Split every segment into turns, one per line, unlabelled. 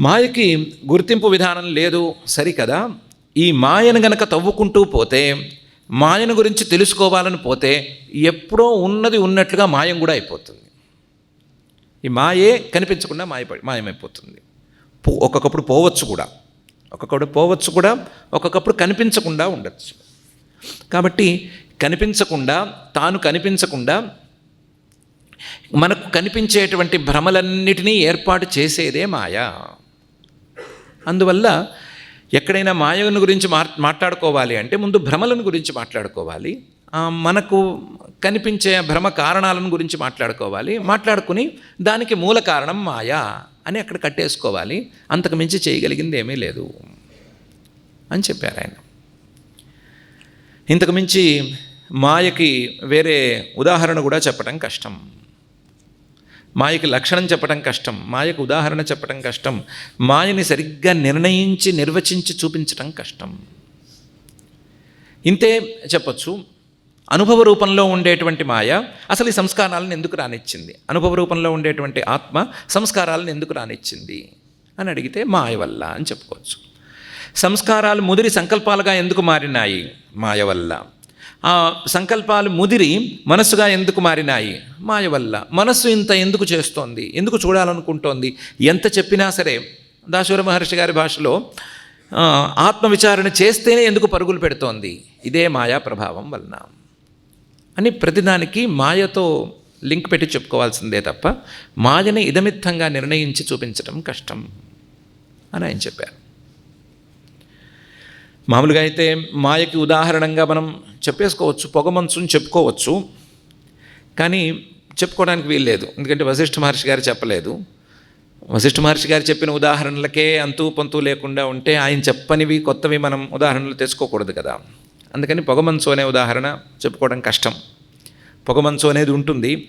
మాయకి గుర్తింపు విధానం లేదు సరికదా? ఈ మాయను గనక తవ్వుకుంటూ పోతే మాయను గురించి తెలుసుకోవాలని పోతే ఎప్పుడో ఉన్నది ఉన్నట్లుగా మాయం కూడా అయిపోతుంది. ఈ మాయే కనిపించకుండా మాయపడి మాయమైపోతుంది. పో- ఒక్కొక్కప్పుడు పోవచ్చు కూడా. ఒక్కొక్కప్పుడు పోవచ్చు కూడా ఒక్కొక్కప్పుడు కనిపించకుండా ఉండొచ్చు. కాబట్టి కనిపించకుండా తాను కనిపించకుండా మనకు కనిపించేటువంటి భ్రమలన్నిటినీ ఏర్పాటు చేసేదే మాయ. అందువల్ల ఎక్కడైనా మాయను గురించి మా మాట్లాడుకోవాలి అంటే ముందు భ్రమలను గురించి మాట్లాడుకోవాలి. మనకు కనిపించే భ్రమ కారణాలను గురించి మాట్లాడుకోవాలి. మాట్లాడుకుని దానికి మూల కారణం మాయా అని అక్కడ కట్టేసుకోవాలి. అంతకు మించి చేయగలిగింది ఏమీ లేదు అని చెప్పారు ఆయన. ఇంతకు మించి మాయకి వేరే ఉదాహరణ కూడా చెప్పడం కష్టం. మాయకు లక్షణం చెప్పడం కష్టం మాయకు ఉదాహరణ చెప్పడం కష్టం మాయని సరిగ్గా నిర్ణయించి నిర్వచించి చూపించడం కష్టం. ఇంతే చెప్పొచ్చు. అనుభవ రూపంలో ఉండేటువంటి మాయ అసలు ఈ సంస్కారాలను ఎందుకు రానిచ్చింది? అనుభవ రూపంలో ఉండేటువంటి ఆత్మ సంస్కారాలను ఎందుకు రానిచ్చింది? అని అడిగితే మాయ వల్ల అని చెప్పుకోవచ్చు. సంస్కారాలు ముదిరి సంకల్పాలుగా ఎందుకు మారినాయి? మాయ వల్ల. ఆ సంకల్పాలు ముదిరి మనస్సుగా ఎందుకు మారినాయి? మాయ వల్ల. మనస్సు ఇంత ఎందుకు చేస్తోంది? ఎందుకు చూడాలనుకుంటోంది? ఎంత చెప్పినా సరే దాశూర మహర్షి గారి భాషలో ఆత్మవిచారణ చేస్తేనే ఎందుకు పరుగులు పెడుతోంది? ఇదే మాయా ప్రభావం వలన. అని ప్రతిదానికి మాయతో లింక్ పెట్టి చెప్పుకోవాల్సిందే తప్ప మాయని ఇదమిత్తంగా నిర్ణయించి చూపించడం కష్టం అని ఆయన చెప్పారు. మామూలుగా అయితే మాయకి ఉదాహరణంగా మనం చెప్పేసుకోవచ్చు పొగమంచుని చెప్పుకోవచ్చు. కానీ చెప్పుకోవడానికి వీల్లేదు. ఎందుకంటే వశిష్ఠ మహర్షి గారు చెప్పలేదు. వశిష్ఠ మహర్షి గారు చెప్పిన ఉదాహరణలకే అంతు పంతు లేకుండా ఉంటే ఆయన చెప్పనివి కొత్తవి మనం ఉదాహరణలు తెచ్చుకోకూడదు కదా. అందుకని పొగమంచు అనే ఉదాహరణ చెప్పుకోవడం కష్టం. పొగమంచు అనేది ఉంటుంది.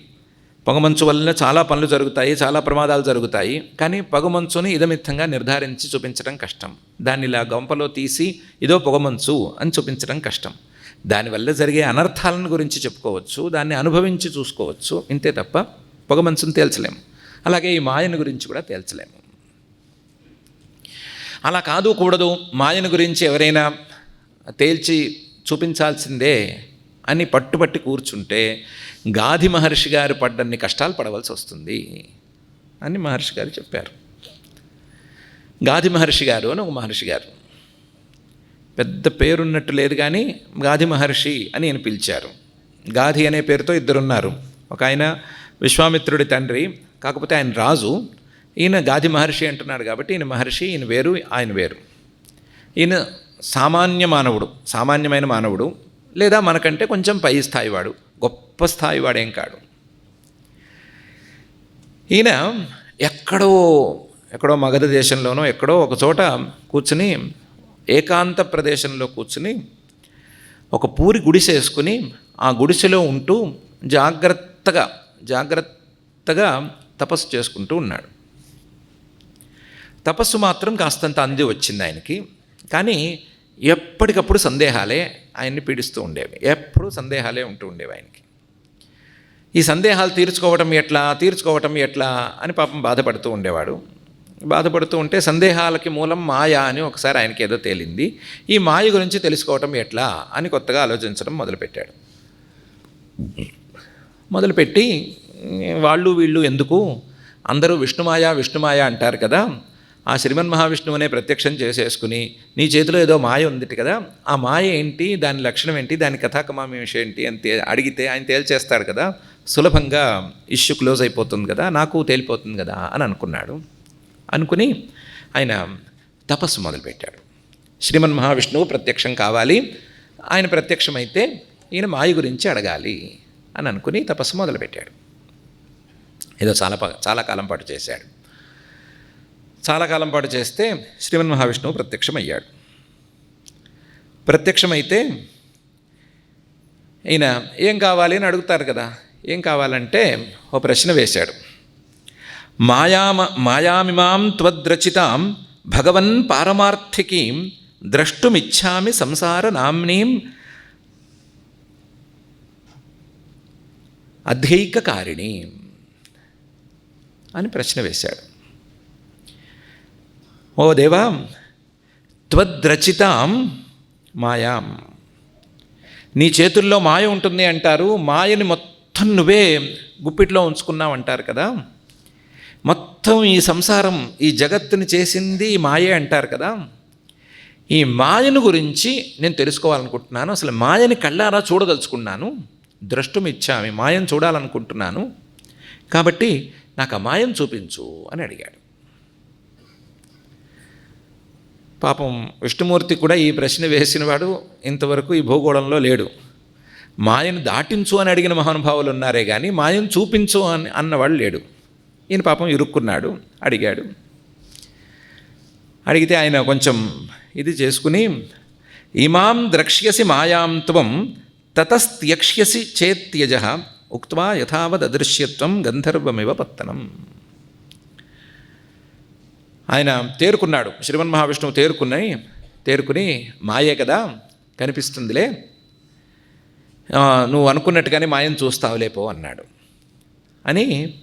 పొగమంచు వల్ల చాలా పనులు జరుగుతాయి చాలా ప్రమాదాలు జరుగుతాయి. కానీ పొగమంచుని ఇదమిత్తంగా నిర్ధారించి చూపించడం కష్టం. దాన్ని ఇలా గంపలో తీసి ఇదో పొగమంచు అని చూపించడం కష్టం. దానివల్ల జరిగే అనర్థాలను గురించి చెప్పుకోవచ్చు దాన్ని అనుభవించి చూసుకోవచ్చు. ఇంతే తప్ప పొగమంచుని తేల్చలేము అలాగే ఈ మాయను గురించి కూడా తేల్చలేము అలా కాదు కూడదు మాయను గురించి ఎవరైనా తేల్చి చూపించాల్సిందే అని పట్టుబట్టి కూర్చుంటే గాది మహర్షి గారు పడ్డన్ని కష్టాలు పడవలసి వస్తుంది అని మహర్షి గారు చెప్పారు. గాది మహర్షి గారు అని ఒక మహర్షి గారు పెద్ద పేరున్నట్టు లేదు కానీ గాది మహర్షి అని ఆయన పిలిచారు. గాది అనే పేరుతో ఇద్దరున్నారు. ఒక ఆయన విశ్వామిత్రుడి తండ్రి కాకపోతే ఆయన రాజు. ఈయన గాది మహర్షి అంటున్నాడు కాబట్టి ఈయన మహర్షి ఈయన వేరు ఆయన వేరు. ఈయన సామాన్య మానవుడు సామాన్యమైన మానవుడు లేదా మనకంటే కొంచెం పై స్థాయి వాడు గొప్ప స్థాయి వాడేం కాడు. ఈయన ఎక్కడో ఎక్కడో మగధ దేశంలోనో ఎక్కడో ఒక చోట కూర్చుని ఏకాంత ప్రదేశంలో కూర్చుని ఒక పూరి గుడిసె వేసుకుని ఆ గుడిసెలో ఉంటూ జాగ్రత్తగా జాగ్రత్తగా తపస్సు చేసుకుంటూ ఉన్నాడు. తపస్సు మాత్రం కాస్తంత అంది వచ్చింది ఆయనకి. కానీ ఎప్పటికప్పుడు సందేహాలే ఆయన్ని పీడిస్తూ ఉండేవి. ఎప్పుడు సందేహాలే ఉంటూ ఉండేవి ఆయనకి. ఈ సందేహాలు తీర్చుకోవటం ఎట్లా తీర్చుకోవటం ఎట్లా అని పాపం బాధపడుతూ ఉండేవాడు. బాధపడుతూ ఉంటే సందేహాలకి మూలం మాయ అని ఒకసారి ఆయనకి ఏదో తేలింది. ఈ మాయ గురించి తెలుసుకోవటం ఎట్లా అని కొత్తగా ఆలోచించడం మొదలుపెట్టాడు. మొదలుపెట్టి వాళ్ళు వీళ్ళు ఎందుకు? అందరూ విష్ణుమాయ విష్ణుమాయ అంటారు కదా. ఆ శ్రీమన్ మహావిష్ణువునే ప్రత్యక్షం చేసేసుకుని నీ చేతిలో ఏదో మాయ ఉంది కదా. ఆ మాయ ఏంటి? దాని లక్షణం ఏంటి? దాని కథాకమాంశం ఏంటి? అని తే అడిగితే ఆయన తేల్చేస్తాడు కదా. సులభంగా ఇష్యూ క్లోజ్ అయిపోతుంది కదా. నాకు తేలిపోతుంది కదా అని అనుకున్నాడు. అనుకుని ఆయన తపస్సు మొదలుపెట్టాడు. శ్రీమన్ మహావిష్ణువు ప్రత్యక్షం కావాలి. ఆయన ప్రత్యక్షమైతే ఈయన మాయ గురించి అడగాలి అని అనుకుని తపస్సు మొదలుపెట్టాడు. ఏదో చాలా ప- చాలా కాలం పాటు చేశాడు. చాలా కాలం పాటు చేస్తే శ్రీమన్ మహావిష్ణువు ప్రత్యక్షమయ్యాడు. ప్రత్యక్షమైతే ఈయన ఏం కావాలి అని అడుగుతారు కదా. ఏం కావాలంటే ఓ ప్రశ్న వేశాడు. మాయామ మాయామిమాం త్వద్రచితాం భగవన్ పారమార్థికీం ద్రష్టుమిచ్చామి సంసార నామ్నీం అధైకకారిణి అని ప్రశ్న వేశాడు. ఓ దేవా త్వద్రచితాం మాయాం. నీ చేతుల్లో మాయ ఉంటుంది అంటారు మాయని మొత్తం నువ్వే గుప్పిట్లో ఉంచుకున్నావు అంటారు కదా. మొత్తం ఈ సంసారం ఈ జగత్తుని చేసింది ఈ మాయే అంటారు కదా. ఈ మాయను గురించి నేను తెలుసుకోవాలనుకుంటున్నాను. అసలు మాయని కళ్ళారా చూడదలుచుకున్నాను. ద్రష్టుమిచ్చామి మాయను చూడాలనుకుంటున్నాను. కాబట్టి నాకు ఆ మాయను చూపించు అని అడిగాడు. పాపం విష్ణుమూర్తి కూడా ఈ ప్రశ్న వేసినవాడు ఇంతవరకు ఈ భూగోళంలో లేడు. మాయను దాటించు అని అడిగిన మహానుభావులు ఉన్నారే కానీ మాయను చూపించు అని అన్నవాడు లేడు. ఈయన పాపం ఇరుక్కున్నాడు. అడిగాడు. అడిగితే ఆయన కొంచెం ఇది చేసుకుని ఇమాం ద్రక్ష్యసి మాయాం త్వం తతస్త్యక్ష్యసి చేత్యజ ఉక్వా యథావద్ అదృశ్యత్వం గంధర్వమివ పత్తనం. ఆయన తేరుకున్నాడు. శ్రీమన్ మహావిష్ణువు తేరుకున్నాయి తేరుకుని మాయే కదా కనిపిస్తుందిలే. నువ్వు అనుకున్నట్టుగానే మాయను చూస్తావులే పో అన్నాడు. అని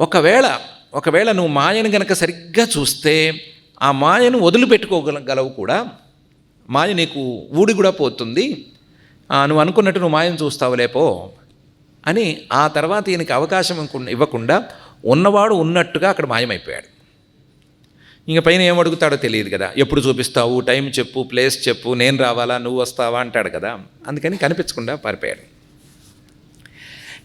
ఒకవేళ ఒకవేళ నువ్వు మాయను గనక సరిగ్గా చూస్తే ఆ మాయను వదిలిపెట్టుకోగలగలవు కూడా మాయ నీకు ఊడి కూడా పోతుంది. నువ్వు అనుకున్నట్టు నువ్వు మాయను చూస్తావు లేపో అని ఆ తర్వాత ఈయనకి అవకాశం ఇవ్వకుండా- ఇవ్వకుండా ఉన్నవాడు ఉన్నట్టుగా అక్కడ మాయమైపోయాడు. ఇంక పైన ఏం అడుగుతాడో తెలియదు కదా. ఎప్పుడు చూపిస్తావు? టైం చెప్పు ప్లేస్ చెప్పు నేను రావాలా? నువ్వు వస్తావా? అంటాడు కదా. అందుకని కనిపించకుండా పారిపోయాడు.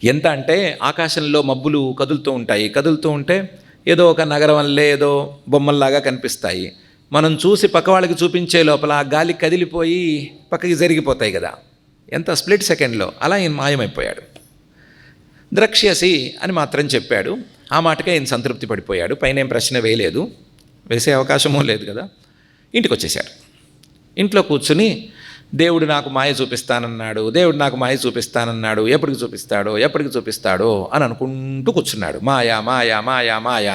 ఎంత అంటే ఆకాశంలో మబ్బులు కదులుతూ ఉంటాయి. కదులుతూ ఉంటే ఏదో ఒక నగరం వల్లే ఏదో బొమ్మల్లాగా కనిపిస్తాయి. మనం చూసి పక్క వాళ్ళకి చూపించే లోపల ఆ గాలి కదిలిపోయి పక్కకి జరిగిపోతాయి కదా. ఎంత స్ప్లిట్ సెకండ్లో అలా ఈయన మాయమైపోయాడు. ద్రక్ష్యసి అని మాత్రం చెప్పాడు. ఆ మాటకే ఈయన సంతృప్తి పడిపోయాడు. పైన ఏం ప్రశ్న వేయలేదు. వేసే అవకాశమూ లేదు కదా. ఇంటికి వచ్చేసాడు ఇంట్లో కూర్చుని దేవుడు నాకు మాయ చూపిస్తానన్నాడు దేవుడు నాకు మాయ చూపిస్తానన్నాడు ఎప్పటికి చూపిస్తాడో ఎప్పటికి చూపిస్తాడో అని అనుకుంటూ కూర్చున్నాడు. మాయా మాయా మాయా మాయా